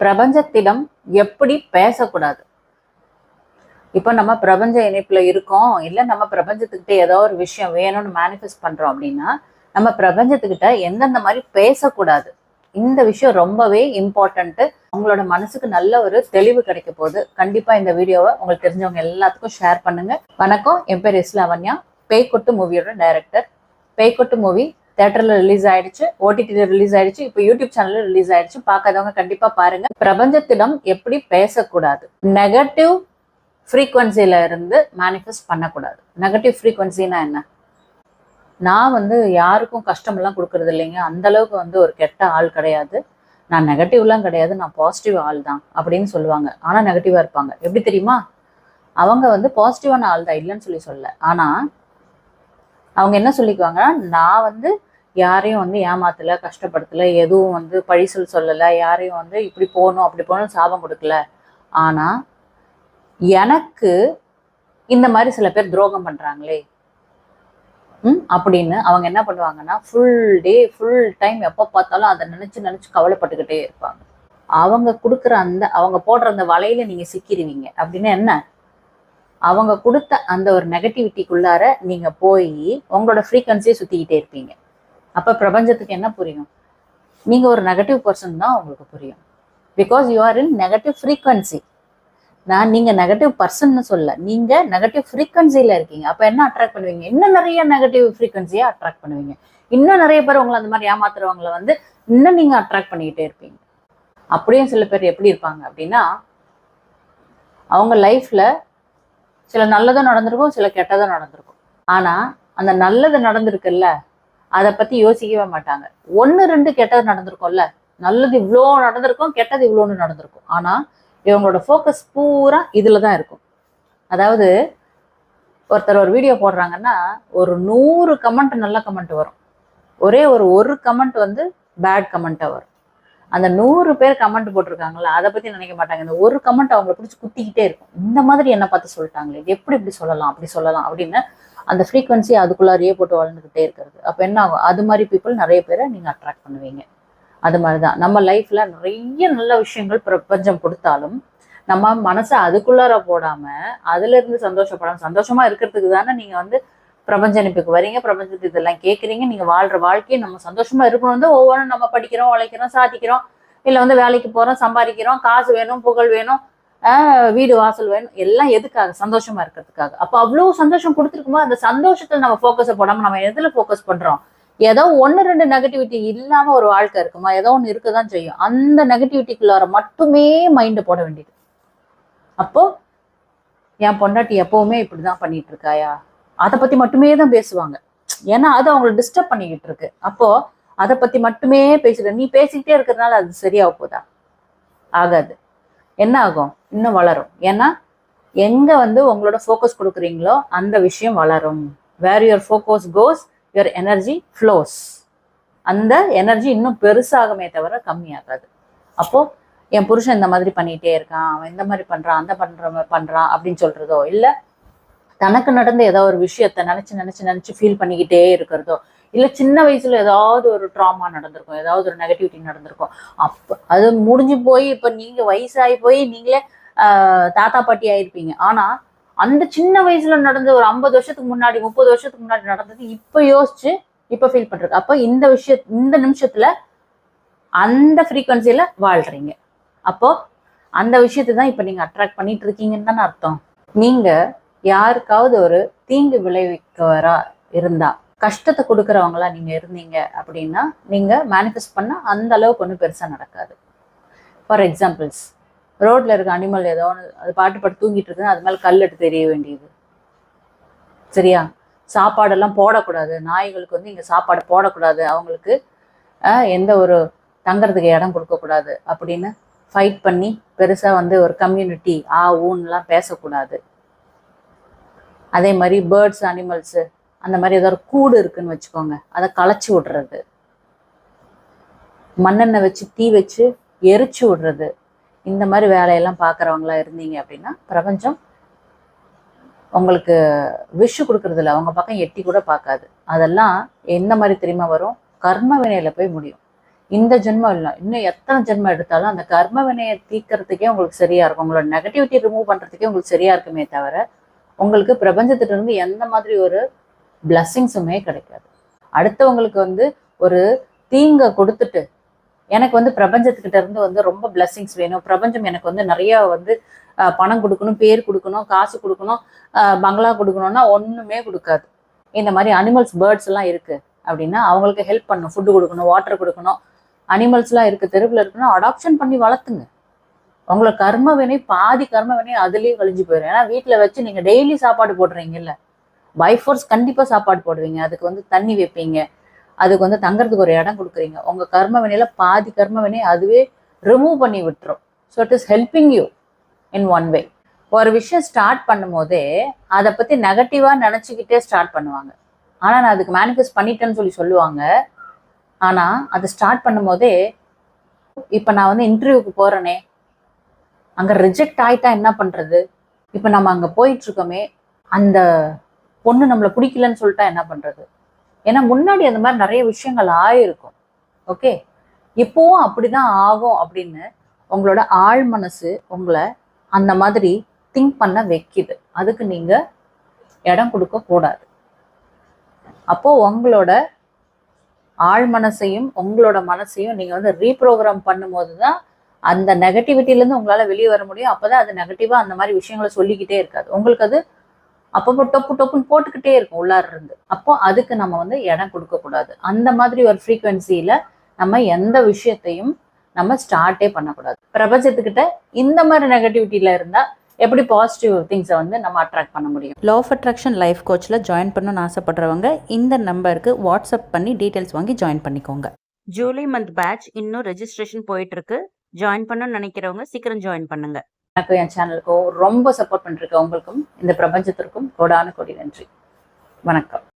பிரபஞ்சத்திடம் எப்படி பேசக்கூடாது? இப்போ நம்ம பிரபஞ்ச இணைப்புல இருக்கோம் இல்லை நம்ம பிரபஞ்சத்துக்கிட்ட ஏதோ ஒரு விஷயம் வேணும்னு மேனிஃபெஸ்ட் பண்றோம் அப்படின்னா நம்ம பிரபஞ்சத்துக்கிட்ட எந்தெந்த மாதிரி பேசக்கூடாது? இந்த விஷயம் ரொம்பவே இம்பார்ட்டன்ட்டு உங்களோட மனசுக்கு நல்ல ஒரு தெளிவு கிடைக்க போகுது. கண்டிப்பாக இந்த வீடியோவை உங்களுக்கு தெரிஞ்சவங்க எல்லாத்துக்கும் ஷேர் பண்ணுங்க. வணக்கம். என் பேர் எஸ் பேய்கொட்டு மூவியோட டைரக்டர் பேய்கொட்டு மூவி தேட்டரில் ரிலீஸ் ஆயிடுச்சு ஓடிடியில் ரிலீஸ் ஆயிடுச்சு இப்போ யூடியூப் சேனல்ல ரிலீஸ் ஆயிடுச்சு. பார்க்காதவங்க கண்டிப்பா பாருங்க. பிரபஞ்சத்திடம் எப்படி பேசக்கூடாது? நெகட்டிவ் ஃப்ரீக்வன்சில இருந்து மேனிஃபெஸ்ட் பண்ணக்கூடாது. நெகட்டிவ் ஃப்ரீக்வன்சினா என்ன? நான் வந்து யாருக்கும் கஷ்டமெல்லாம் கொடுக்கறது இல்லைங்க. அந்த அளவுக்கு வந்து ஒரு கெட்ட ஆள் கிடையாது. நான் நெகட்டிவ்லாம் கிடையாது. நான் பாசிட்டிவ் ஆள் தான் அப்படின்னு சொல்லுவாங்க. ஆனால் நெகட்டிவாக இருப்பாங்க. எப்படி தெரியுமா? அவங்க வந்து பாசிட்டிவான ஆள் தான் இல்லைன்னு சொல்லி சொல்ல ஆனால் அவங்க என்ன சொல்லிக்குவாங்கன்னா நான் வந்து யாரையும் வந்து ஏமாத்தல கஷ்டப்படுத்தல எதுவும் வந்து பழிசல் சொல்லலை யாரையும் வந்து இப்படி போகணும் அப்படி போகணும்னு சாபம் கொடுக்கல. ஆனால் எனக்கு இந்த மாதிரி சில பேர் துரோகம் பண்ணுறாங்களே ம் அப்படின்னு அவங்க என்ன பண்ணுவாங்கன்னா ஃபுல் டே ஃபுல் டைம் எப்போ பார்த்தாலும் அதை நினச்சி நினச்சி கவலைப்பட்டுக்கிட்டே இருப்பாங்க. அவங்க கொடுக்குற அந்த அவங்க போடுற அந்த வலையில நீங்கள் சிக்கிடுவீங்க அப்படின்னு என்ன? அவங்க கொடுத்த அந்த ஒரு நெகட்டிவிட்டிக்குள்ளார நீங்கள் போய் உங்களோட ஃப்ரீக்வன்சியை சுற்றிக்கிட்டே இருப்பீங்க. அப்போ பிரபஞ்சத்துக்கு என்ன புரியும்? நீங்கள் ஒரு நெகட்டிவ் பர்சன் தான் உங்களுக்கு புரியும். Because you are in negative frequency நான் நீங்கள் நெகட்டிவ் பர்சன்னு சொல்ல நீங்கள் நெகட்டிவ் ஃப்ரீக்வன்சியில இருக்கீங்க. அப்போ என்ன அட்ராக்ட் பண்ணுவீங்க? இன்னும் நிறைய நெகட்டிவ் ஃப்ரீக்வன்சியை அட்ராக்ட் பண்ணுவீங்க. இன்னும் நிறைய பேர் உங்களை அந்த மாதிரி ஏமாத்துறவங்கள வந்து இன்னும் நீங்கள் அட்ராக்ட் பண்ணிக்கிட்டே இருப்பீங்க. அப்படியும் சில பேர் எப்படி இருப்பாங்க அப்படின்னா அவங்க லைஃப்பில் சில நல்லதும் நடந்திருக்கும் சில கெட்டதும் நடந்திருக்கும். ஆனால் அந்த நல்லது நடந்திருக்குல்ல அதை பற்றி யோசிக்கவே மாட்டாங்க. ஒன்று ரெண்டு கெட்டது நடந்திருக்கும்ல நல்லது இவ்வளோ நடந்திருக்கும் கெட்டது இவ்வளோன்னு நடந்திருக்கும். ஆனால் இவங்களோட ஃபோக்கஸ் பூரா இதில் தான் இருக்கும். அதாவது ஒருத்தர் ஒரு வீடியோ போடுறாங்கன்னா ஒரு நூறு கமெண்ட் நல்ல கமெண்ட் வரும். ஒரே ஒரு ஒரு கமெண்ட் வந்து பேட் கமெண்ட்டாக வரும். அந்த நூறு பேர் கமெண்ட் போட்டிருக்காங்களா அதை பற்றி நினைக்க மாட்டாங்க. இந்த ஒரு கமெண்ட் அவங்களை பிடிச்சி குத்திக்கிட்டே இருக்கும். இந்த மாதிரி என்ன பார்த்து சொல்லிட்டாங்களே? எப்படி இப்படி சொல்லலாம்? அப்படி சொல்லலாம் அப்படின்னு அந்த ஃப்ரீக்வன்சி அதுக்குள்ளாரியே போட்டு வளர்ந்துக்கிட்டே இருக்கிறது. அப்போ என்ன ஆகும்? அது மாதிரி பீப்புள் நிறைய பேரை நீங்கள் அட்ராக்ட் பண்ணுவீங்க. அது மாதிரி தான் நம்ம லைஃப்பில் நிறைய நல்ல விஷயங்கள் பிரபஞ்சம் கொடுத்தாலும் நம்ம மனசை அதுக்குள்ளார போடாமல் அதுலேருந்து சந்தோஷப்படாமல் சந்தோஷமாக இருக்கிறதுக்கு தானே நீங்கள் வந்து பிரபஞ்ச இணைப்புக்கு வரீங்க பிரபஞ்சத்து இதெல்லாம் கேட்குறீங்க நீங்கள் வாழ்கிற வாழ்க்கையை நம்ம சந்தோஷமாக இருக்கணும். வந்து ஒவ்வொன்றும் நம்ம படிக்கிறோம் உழைக்கிறோம் சாதிக்கிறோம். இல்லை வந்து வேலைக்கு போகிறோம் சம்பாதிக்கிறோம் காசு வேணும் புகழ் வேணும் வீடு வாசல் வேணும். எல்லாம் எதுக்காக? சந்தோஷமா இருக்கிறதுக்காக. அப்போ அவ்வளோ சந்தோஷம் கொடுத்துருக்கும்போது அந்த சந்தோஷத்தில் நம்ம ஃபோக்கஸை போடாமல் நம்ம எதில் ஃபோக்கஸ் பண்ணுறோம் ஏதோ ஒன்று ரெண்டு நெகட்டிவிட்டி இல்லாமல் ஒரு வாழ்க்கை இருக்குமா? ஏதோ ஒன்று இருக்க தான் செய்யும். அந்த நெகட்டிவிட்டிக்குள்ளார மட்டுமே மைண்டு போட வேண்டியது. அப்போ என் பொண்டாட்டி எப்பவுமே இப்படி தான் பண்ணிட்டு இருக்காயா? அதை பற்றி மட்டுமே தான் பேசுவாங்க. ஏன்னா அது அவங்களை டிஸ்டர்ப் பண்ணிக்கிட்டு இருக்கு. அப்போ அதை பற்றி மட்டுமே பேசுற நீ பேசிக்கிட்டே இருக்கிறதுனால அது சரியாக போதா? ஆகாது. என்ன ஆகும்? இன்னும் வளரும். ஏன்னா எங்கே வந்து உங்களோட ஃபோக்கஸ் கொடுக்குறீங்களோ அந்த விஷயம் வளரும். Where your focus goes your energy flows அந்த எனர்ஜி இன்னும் பெருசாகுமே தவிர கம்மியாகாது. அப்போ என் புருஷன் இந்த மாதிரி பண்ணிகிட்டே இருக்கான் அவன் இந்த மாதிரி பண்ணுறான் அந்த பண்ணுற பண்ணுறான் அப்படின்னு சொல்கிறதோ இல்லை தனக்கு நடந்த ஏதோ ஒரு விஷயத்த நினச்சி நினச்சி நினச்சி ஃபீல் பண்ணிக்கிட்டே இருக்கிறதோ இல்லை சின்ன வயசுல ஏதாவது ஒரு ட்ராமா நடந்திருக்கும் ஏதாவது ஒரு நெகட்டிவிட்டி நடந்திருக்கும். அப்போ அது முடிஞ்சு போய் இப்போ நீங்கள் வயசாகி போய் நீங்களே ஆஹ், தாத்தா பாட்டி ஆயிருப்பீங்க. ஆனால் அந்த சின்ன வயசுல நடந்த ஒரு ஐம்பது வருஷத்துக்கு முன்னாடி முப்பது வருஷத்துக்கு முன்னாடி நடந்தது இப்போ யோசிச்சு இப்போ ஃபீல் பண்றது அப்போ இந்த விஷய இந்த நிமிஷத்துல அந்த ஃப்ரீக்வன்சியில வாழ்றீங்க. அப்போ அந்த விஷயத்தை தான் இப்போ நீங்க அட்ராக்ட் பண்ணிட்டு இருக்கீங்கன்னு தானே அர்த்தம். நீங்க யாருக்காவது ஒரு தீங்கு விளைவிக்கவரா இருந்தா கஷ்டத்தை கொடுக்குறவங்களா நீங்க இருந்தீங்க அப்படின்னா நீங்க மேனிஃபெஸ்ட் பண்ணால் அந்த அளவுக்கு ஒன்றும் பெருசா நடக்காது. ஃபார் எக்ஸாம்பிள்ஸ் ரோட்ல இருக்க அனிமல் ஏதோ ஒன்று அது பாட்டு பாட்டு தூங்கிட்டு இருக்குன்னு அது மேலே கல் எடுத்து தெரிய வேண்டியது. சரியா? சாப்பாடெல்லாம் போடக்கூடாது. நாய்களுக்கு வந்து இங்கே சாப்பாடு போடக்கூடாது. அவங்களுக்கு எந்த ஒரு தங்குறதுக்கு இடம் கொடுக்கக்கூடாது அப்படின்னு ஃபைட் பண்ணி பெருசாக வந்து ஒரு கம்யூனிட்டி ஆ ஊன்லாம் பேசக்கூடாது. அதே மாதிரி பேர்ட்ஸ் அனிமல்ஸு அந்த மாதிரி ஏதோ ஒரு கூடு இருக்குன்னு வச்சுக்கோங்க. அதை களைச்சி விடுறது. மண்ணெண்ணெய் வச்சு தீ வச்சு எரிச்சு விடுறது. இந்த மாதிரி வேலையெல்லாம் பார்க்குறவங்களா இருந்தீங்க அப்படின்னா பிரபஞ்சம் உங்களுக்கு விஷ் கொடுக்கறதில்ல. அவங்க பக்கம் எட்டி கூட பார்க்காது. அதெல்லாம் எந்த மாதிரி தெரியுமா வரும்? கர்ம வினையில் போய் முடியும். இந்த ஜென்மம் இல்லை. இன்னும் எத்தனை ஜென்மம் எடுத்தாலும் அந்த கர்ம வினையை தீர்க்கறதுக்கே உங்களுக்கு சரியா இருக்கும். உங்களோட நெகட்டிவிட்டி ரிமூவ் பண்றதுக்கே உங்களுக்கு சரியா இருக்குமே தவிர உங்களுக்கு பிரபஞ்சத்திட்டிருந்து எந்த மாதிரி ஒரு பிளஸ்ஸிங்ஸுமே கிடைக்காது. அடுத்தவங்களுக்கு வந்து ஒரு தீங்கை கொடுத்துட்டு எனக்கு வந்து பிரபஞ்சத்துக்கிட்ட இருந்து வந்து ரொம்ப பிளஸ்ஸிங்ஸ் வேணும். பிரபஞ்சம் எனக்கு வந்து நிறைய வந்து பணம் கொடுக்கணும் பேர் கொடுக்கணும் காசு கொடுக்கணும் பங்களா கொடுக்கணும்னா ஒன்றுமே கொடுக்காது. இந்த மாதிரி அனிமல்ஸ் பேர்ட்ஸ் எல்லாம் இருக்கு அப்படின்னா அவங்களுக்கு ஹெல்ப் பண்ணணும். ஃபுட்டு கொடுக்கணும் வாட்டர் கொடுக்கணும். அனிமல்ஸ்லாம் இருக்கு தெருவில் இருக்குன்னா அடாப்ஷன் பண்ணி வளர்த்துங்க. உங்களை கர்ம வினை பாதி கர்ம வினை அதுலேயே கழிஞ்சு போயிடும் ஏன்னா வீட்டில் வச்சு நீங்க டெய்லி சாப்பாடு போடுறீங்கல்ல. பை ஃபோர்ஸ் கண்டிப்பாக சாப்பாடு போடுவீங்க. அதுக்கு வந்து தண்ணி வைப்பீங்க. அதுக்கு வந்து தங்குறதுக்கு ஒரு இடம் கொடுக்குறீங்க. உங்க கர்ம வினையில பாதி கர்ம வினை அதுவே ரிமூவ் பண்ணி விட்டுரும். So it is helping you in one way ஒரு விஷயம் ஸ்டார்ட் பண்ணும்போதே அதை பத்தி நெகட்டிவாக நினச்சிக்கிட்டே ஸ்டார்ட் பண்ணுவாங்க. ஆனா நான் அதுக்கு மேனிஃபெஸ்ட் பண்ணிட்டேன்னு சொல்லி சொல்லுவாங்க. ஆனா அதை ஸ்டார்ட் பண்ணும்போதே இப்போ நான் வந்து இன்டர்வியூக்கு போறேனே அங்க ரிஜெக்ட் ஆயிட்டா என்ன பண்றது? இப்போ நம்ம அங்கே போயிட்டு இருக்கோமே அந்த பொண்ணு நம்மளை பிடிக்கலன்னு சொல்லிட்டா என்ன பண்றது? ஏன்னா முன்னாடி அந்த மாதிரி நிறைய விஷயங்கள் ஆயிருக்கும். ஓகே? இப்போவும் அப்படிதான் ஆகும் அப்படின்னு உங்களோட ஆள் மனசு உங்களை அந்த மாதிரி திங்க் பண்ண வைக்குது. அதுக்கு நீங்கள் இடம் கொடுக்க கூடாது. அப்போ உங்களோட ஆழ் மனசையும் உங்களோட மனசையும் நீங்கள் வந்து ரீப்ரோக்ராம் பண்ணும்போது தான் அந்த நெகட்டிவிட்டிலேருந்து உங்களால வெளியே வர முடியும். அப்பதான் அது நெகட்டிவா அந்த மாதிரி விஷயங்களை சொல்லிக்கிட்டே இருக்காது. உங்களுக்கு அது அப்பப்போ டொப்பு டொப்புன்னு போட்டுக்கிட்டே இருக்கும் உள்ளார இருந்து. அப்போ அதுக்கு நம்ம வந்து இடம் கொடுக்க கூடாது. அந்த மாதிரி ஒரு ஃப்ரீக்குவென்சியில நம்ம எந்த விஷயத்தையும் நம்ம ஸ்டார்ட்டே பண்ணக்கூடாது. பிரபஞ்சத்துக்கிட்ட இந்த மாதிரி நெகட்டிவிட்டியில இருந்தா எப்படி பாசிட்டிவ் திங்ஸை வந்து நம்ம அட்ராக்ட் பண்ண முடியும்? லா ஆஃப் அட்ராக்ஷன் லைஃப் கோச்சில் ஜாயின் பண்ணணும்னு ஆசைப்படுறவங்க இந்த நம்பருக்கு வாட்ஸ்அப் பண்ணி டீட்டெயில்ஸ் வாங்கி ஜாயின் பண்ணிக்கோங்க. ஜூலை மந்த் பேட்ச் இன்னும் ரெஜிஸ்ட்ரேஷன் போயிட்டு இருக்கு. ஜாயின் பண்ணணும்னு நினைக்கிறவங்க சீக்கிரம் ஜாயின் பண்ணுங்க. எனக்கும் என் சேனலுக்கும் ரொம்ப சப்போர்ட் பண்ணிருக்க உங்களுக்கும் இந்த பிரபஞ்சத்திற்கும் கோடான கோடி நன்றி. வணக்கம்.